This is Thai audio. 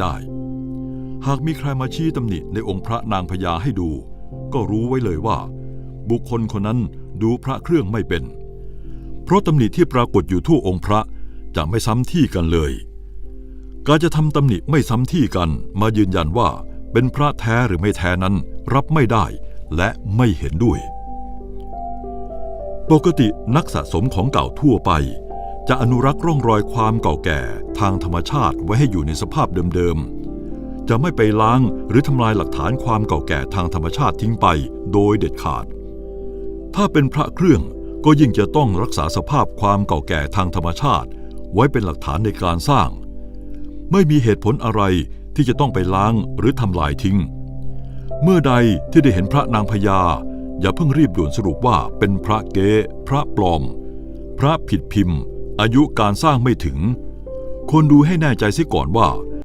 ได้ หากมีใครมาชี้ตำหนิในองค์พระนางพญาให้ดู ก็รู้ไว้เลยว่า บุคคลคนนั้นดูพระเครื่องไม่เป็น เพราะตำหนิที่ปรากฏอยู่ทั่วองค์พระจะไม่ซ้ำที่กันเลย การจะทำตำหนิไม่ซ้ำที่กันมายืนยันว่าเป็นพระแท้หรือไม่แท้นั้นรับไม่ได้และไม่เห็นด้วย ปกตินักสะสมของเก่าทั่วไป จะอนุรักษ์ร่องรอยความเก่าแก่ทางธรรมชาติไว้ให้อยู่ในสภาพเดิมๆ จะไม่ไปล้างหรือทำลายหลักฐานความเก่าแก่ทางธรรมชาติทิ้งไปโดยเด็ดขาด ถ้าเป็นพระเครื่องก็ยิ่งจะต้องรักษาสภาพความเก่าแก่ทางธรรมชาติ ไว้เป็นหลักฐานในการสร้าง ไม่มีเหตุผลอะไรที่จะต้องไปล้างหรือทำลายทิ้ง เมื่อใดที่ได้เห็นพระนางพญาอย่าเพิ่งรีบด่วนสรุปว่าเป็นพระเก๊พระปลอม พระผิดพิมพ์ อายุการสร้างไม่ถึง ควรดูให้แน่ใจเสียก่อนว่า